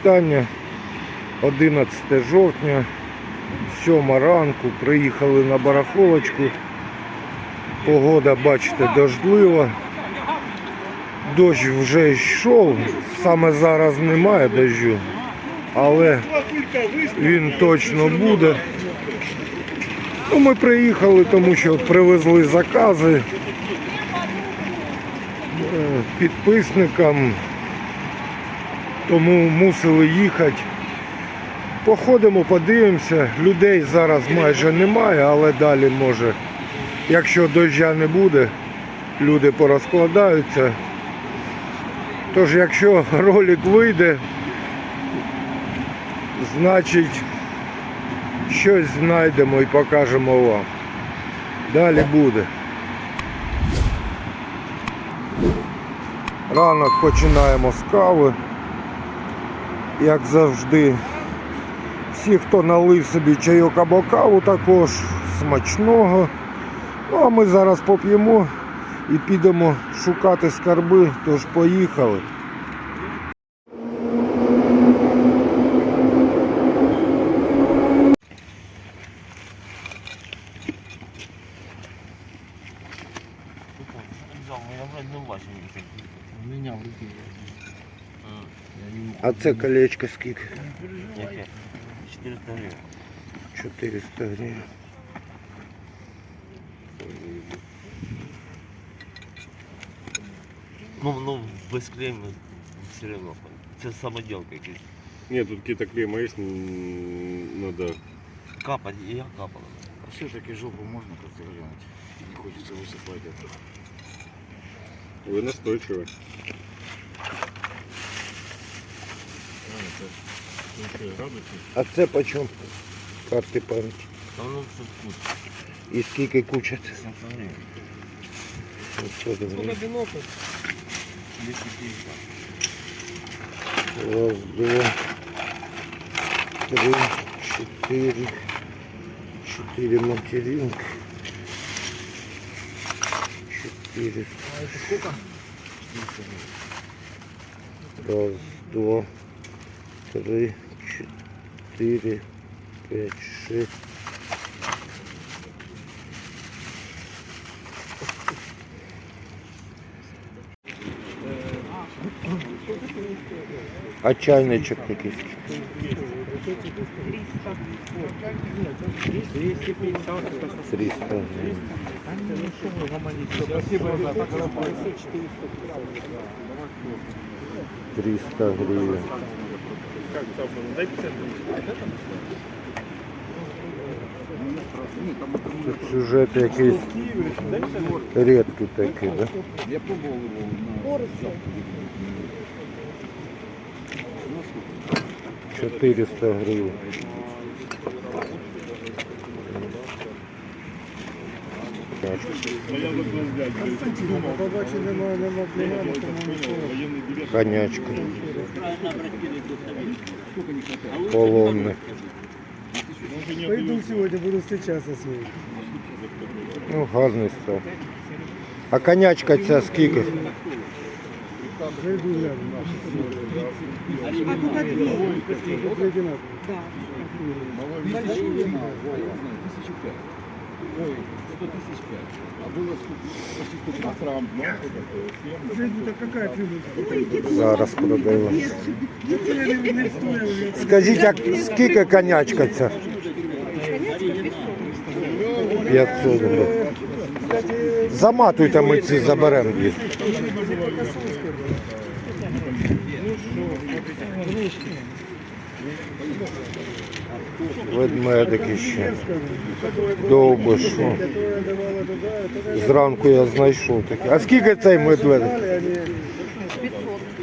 Вітання. 11 жовтня, 7 ранку. Приїхали на барахолочку. Погода, бачите, дождлива. Дощ вже йшов. Саме зараз немає дощу, але він точно буде. Ну, ми приїхали, тому що привезли закази е, підписникам, тому мусили їхати. Походимо, подивимося. Людей зараз майже немає, але далі може. Якщо доща не буде, люди порозкладаються. Тож, якщо ролик вийде, значить щось знайдемо і покажемо вам. Далі буде. Ранок починаємо з кави. Як завжди. Всі, хто налив собі чайок або каву також смачного. Ну а ми зараз поп'ємо і підемо шукати скарби, тож поїхали. Взял, я вроде не бачив нічого. У меня в руке. А це колечко скільки? Яке? 400 гривень. 400 гривень. Ну, ну, без клейма все равно. Це самоділка якась. Нет, тут какие-то клейма есть, м, надо. Капать, і я капала. А все-таки жопу можно как-то глянуть. Не хочется высыпать это. Вы настойчивы. А це по чому? Карти пам'яті. Та ну це вкус. І скільки кучать? 700 гривень. 700 гривень. бінокль? 250. Раз, два, три, четыре. Четыре материнки. Четыре. Раз, два, три, четыре, пять, шесть. А чайничок такий? 300 гривень. Триста гривень. Тут сюжет якийсь рідкий такий, да? Я пробовал его на... 400 гривень. Так. Полонник. Пойду сегодня, буду встречаться с ней. Ну, гарний став. А конячка ця скільки? Зайду гляну. А одинаково. Да. Ой, 100 тысяч пять. А было? Почти 100 грамм. Зайду, какая цена? Зараз стоит. Скажіть, як скільки конячка ця? 500 гривень. Заматуйте ми ці заберемо дві. Ведмедики ще. Довбиш. Зранку я знайшов такий. А скільки цей медведик?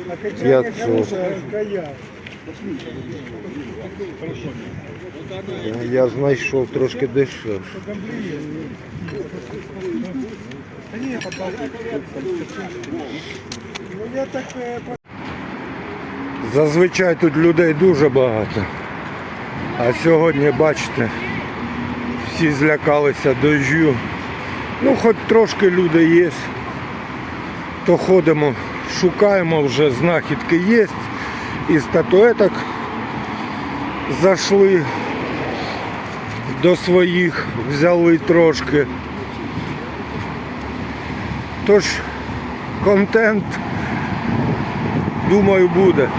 А качание 500. хорошая, кая. Я знайшов трошки дешевше. Я так Зазвичай тут людей дуже багато. А сьогодні, бачите, всі злякалися дощу. Ну, хоч трошки люди є. То ходимо, шукаємо вже, знахідки є. і статуеток зайшли до своїх, взяли трошки. Тож контент, думаю, буде.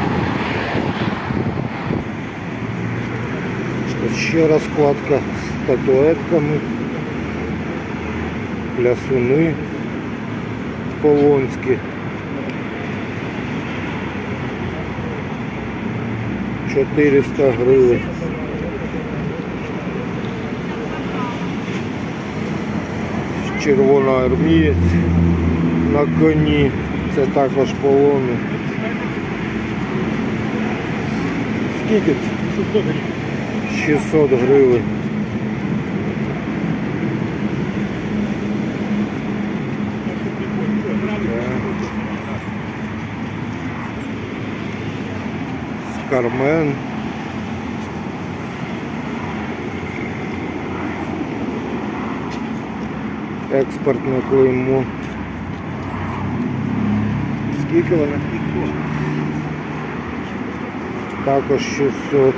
Ще розкладка з статуетками, плясуни полонські. 400 гривень. Червона армієць на коні. Це також полони. Скільки? це? 600 гривень. Кармен. Експортне клеймо. Скільки вона? Також 600.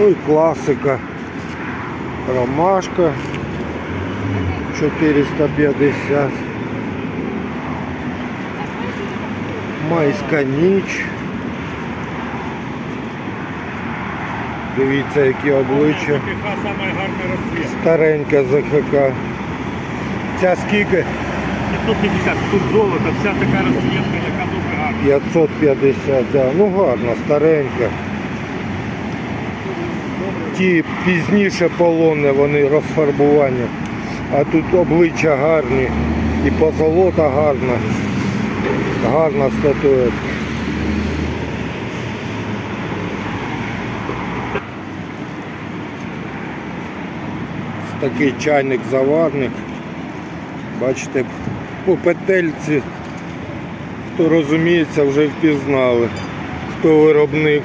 Ну і класика. Ромашка 450. Майська ніч. Дивіться, які обличчя. Старенька ЗХК. Ця скільки? 550, тут золото, вся така розцвітка, яка дуже гарна. 550, да. Ну гарно, старенька. Ті пізніше полони, вони розфарбування. А тут обличчя гарні і позолота гарна. Гарна статуетка. Такий чайник-заварник. Бачите, по петельці, хто розуміється, вже впізнали, хто виробник.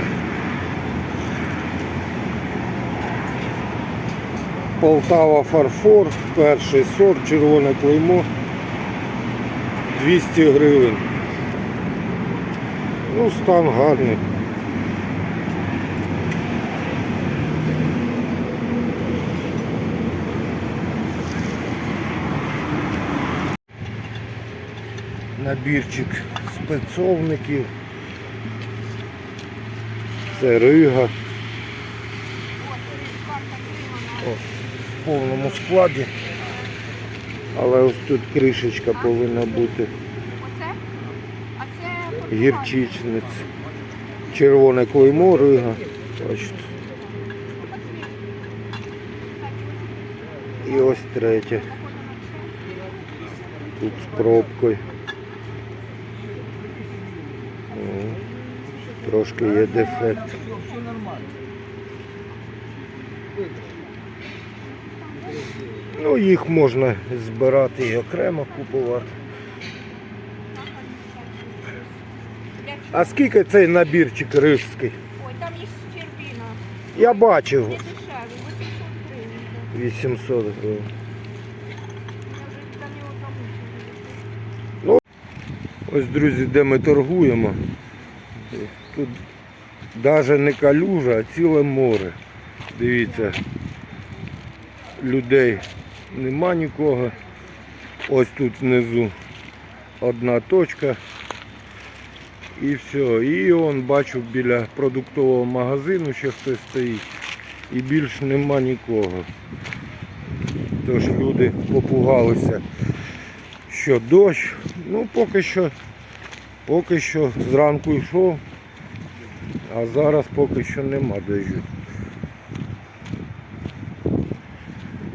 Полтава фарфор, перший сорт, червоне клеймо, 200 гривень. Ну, стан гарний. Набірчик спецовників. Це рига. В повному складі. Але ось тут кришечка повинна бути гірчичниця. Червоне клеймо, рига. Бачите. І ось третє. Тут з пробкою. Трошки є дефект. Ну, їх можна збирати і окремо купувати. А скільки цей набірчик рижський? Ой, там є щербіна. Я бачив. 800 гривень. 800 гривень. Там його замучили. Ось, друзі, де ми торгуємо. Тут навіть не калюжа, а ціле море. Дивіться, людей нема нікого. Ось тут внизу одна точка. І все. І он бачу біля продуктового магазину ще хтось стоїть. І більш нема нікого. Тож люди попугалися, що дощ. Ну поки що, поки що зранку йшов, а зараз поки що нема дощу.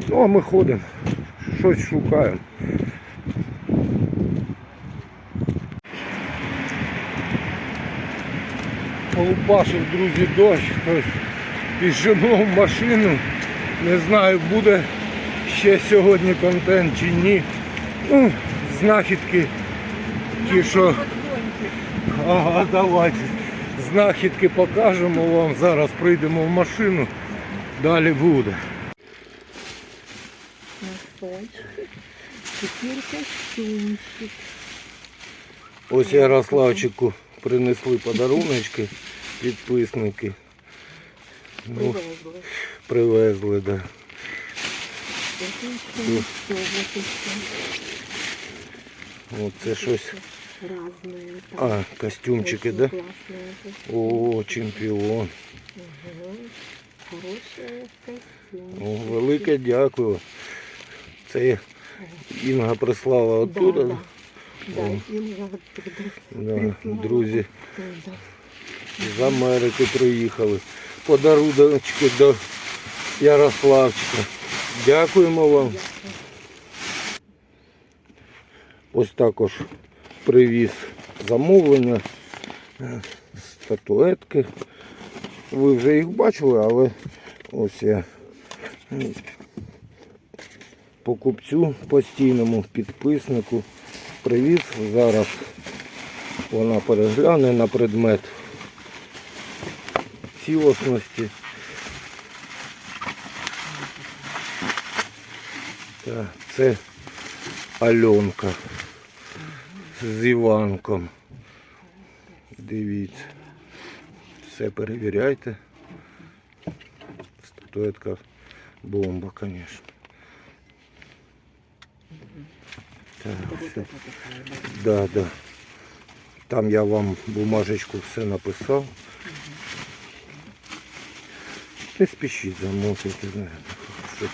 Ну а ми ходимо, щось шукаємо. Полупашив, друзі, дощ, тож біжимо в машину. Не знаю, буде ще сьогодні контент чи ні. Ну, знахідки ті, що. Ага, давайте. Знахідки покажемо вам. Зараз прийдемо в машину, далі буде Носочки. Теперь костюмчик. Ось Ярославчику принесли подаруночки, підписники. Ну, привезли, да. О, це щось. Разные. А, костюмчики, да? Классные. О, чемпіон. Хорошие костюмы. О, велике дякую. Це Інга прислала оттуда. Да, да. Да, им я Да, друзі Да. з Америки приїхали. Подаруночки до Ярославчика. Дякуємо вам. Ось також привіз замовлення, е, статуетки. Ви вже їх бачили, але ось я покупцю постійному підписнику привіз. Зараз вона перегляне на предмет цілісності. Так, це Альонка з Іванком. Дивіться. Все перевіряйте. Статуетка бомба, звісно. Так. Да, да. Там я вам бумажечку все написав. Не спішіть замовити, щоб,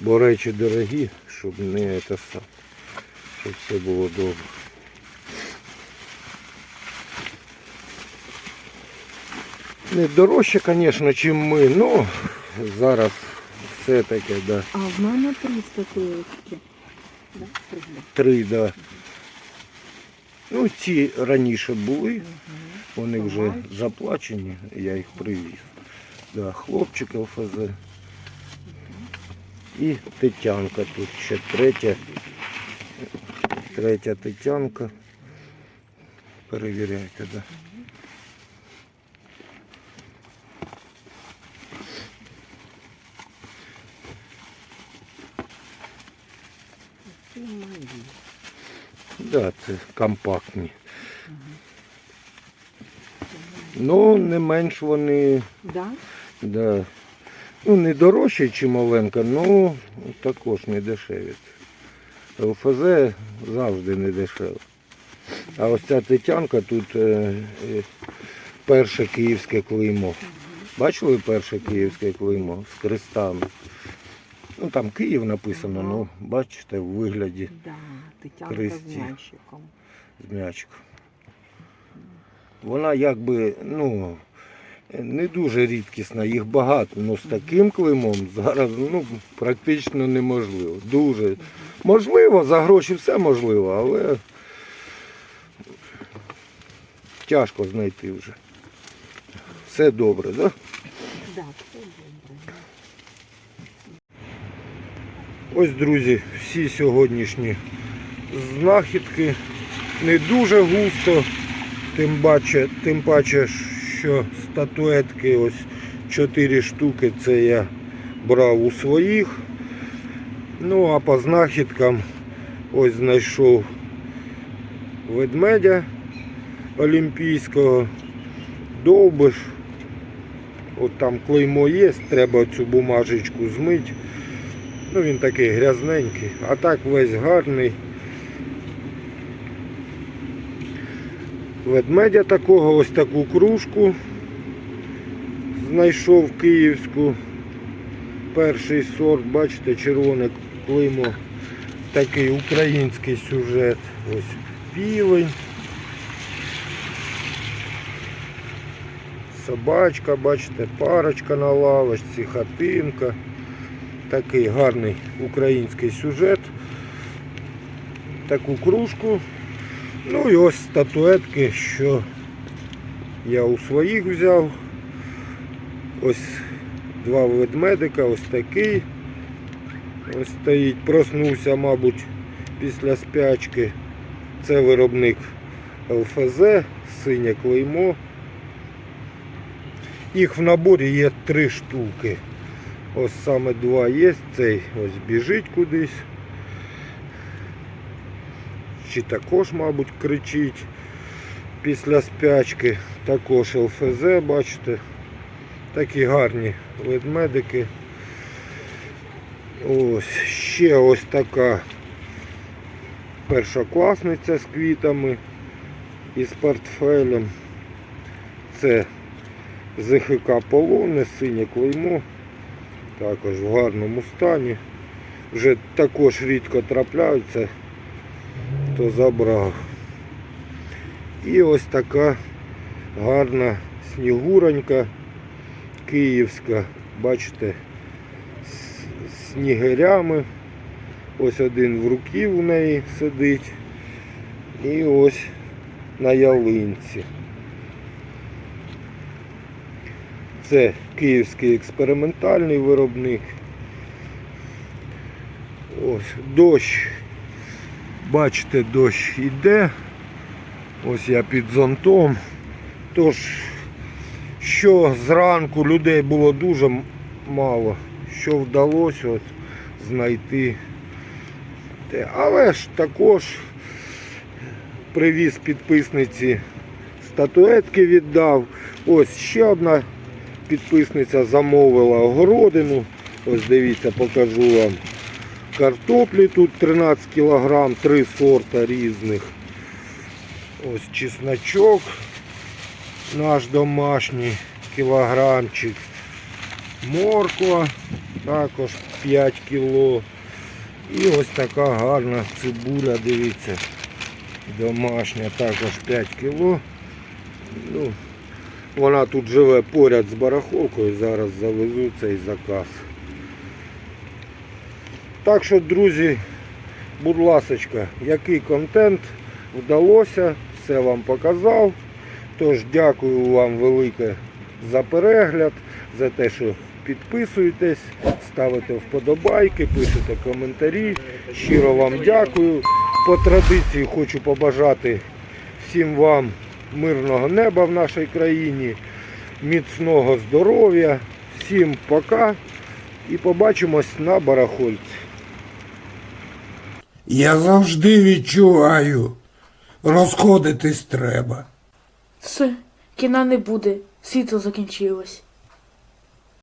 бо речі дорогі, щоб не це сам, щоб все було добре. Не дорожче, звісно, чим ми, ну зараз все таке, да. А в мене три статуетки. Три, да. Ну, ці раніше були, вони вже заплачені, я їх привіз. Да, хлопчик ЛФЗ. І Тетянка тут ще третя. Третя Тетянка. Перевіряйте, да. Да, це компактні. Ну, не менш вони Да? Да. Ну, не дорожче, ніж Оленка, ну також не дешеві. ЛФЗ завжди не дешево. А ось ця Тетянка тут е, е, перше київське клеймо. Бачили перше київське клеймо з крестами? Ну там Київ написано, ну бачите, в вигляді Да, Тетянка з м'ячиком. з м'ячиком. Вона якби, ну, не дуже рідкісна, їх багато, але з таким клеймом зараз ну, практично неможливо. Дуже можливо, за гроші все можливо, але тяжко знайти вже. Все добре, так? Да? Да, все добре. Ось, друзі, всі сьогоднішні знахідки не дуже густо, тим паче, тим паче, що статуетки ось 4 штуки це я брав у своїх. Ну а по знахідкам ось знайшов ведмедя олімпійського, довбиш. От там клеймо є, треба цю бумажечку змити. Ну він такий грязненький, а так весь гарний. Ведмедя такого, ось таку кружку знайшов київську. Перший сорт, бачите, червоне клеймо. Такий український сюжет. Ось півень. Собачка, бачите, парочка на лавочці, хатинка. Такий гарний український сюжет. Таку кружку. Ну і ось статуетки, що я у своїх взяв. Ось два ведмедика, ось такий. Ось стоїть, проснувся, мабуть, після спячки. Це виробник ЛФЗ, синє клеймо. Їх в наборі є три штуки. Ось саме два є, цей ось біжить кудись. Вночі також, мабуть, кричить після спячки. Також ЛФЗ, бачите. Такі гарні ведмедики. Ось ще ось така першокласниця з квітами і з портфелем. Це ЗХК Полоне, синє клеймо. Також в гарному стані. Вже також рідко трапляються, то забрав. І ось така гарна снігуронька київська. Бачите, з снігирями. Ось один в руки в неї сидить. І ось на ялинці. Це київський експериментальний виробник. Ось дощ. Бачите, дощ йде. Ось я під зонтом. Тож, що зранку людей було дуже мало. Що вдалося от знайти. Але ж також привіз підписниці статуетки віддав. Ось ще одна підписниця замовила огородину. Ось дивіться, покажу вам. Картоплі тут 13 кг, три сорта різних. Ось чесночок наш домашній кілограмчик. Морква також 5 кг. І ось така гарна цибуля, дивіться, домашня, також 5 кг. Ну, вона тут живе поряд з барахолкою, зараз завезу цей заказ. Так що, друзі, будь ласочка, який контент вдалося, все вам показав. Тож дякую вам велике за перегляд, за те, що підписуєтесь, ставите вподобайки, пишете коментарі. Щиро вам дякую. По традиції хочу побажати всім вам мирного неба в нашій країні, міцного здоров'я. Всім пока і побачимось на барахольці. Я завжди відчуваю, розходитись треба. Все, кіна не буде, світло закінчилось.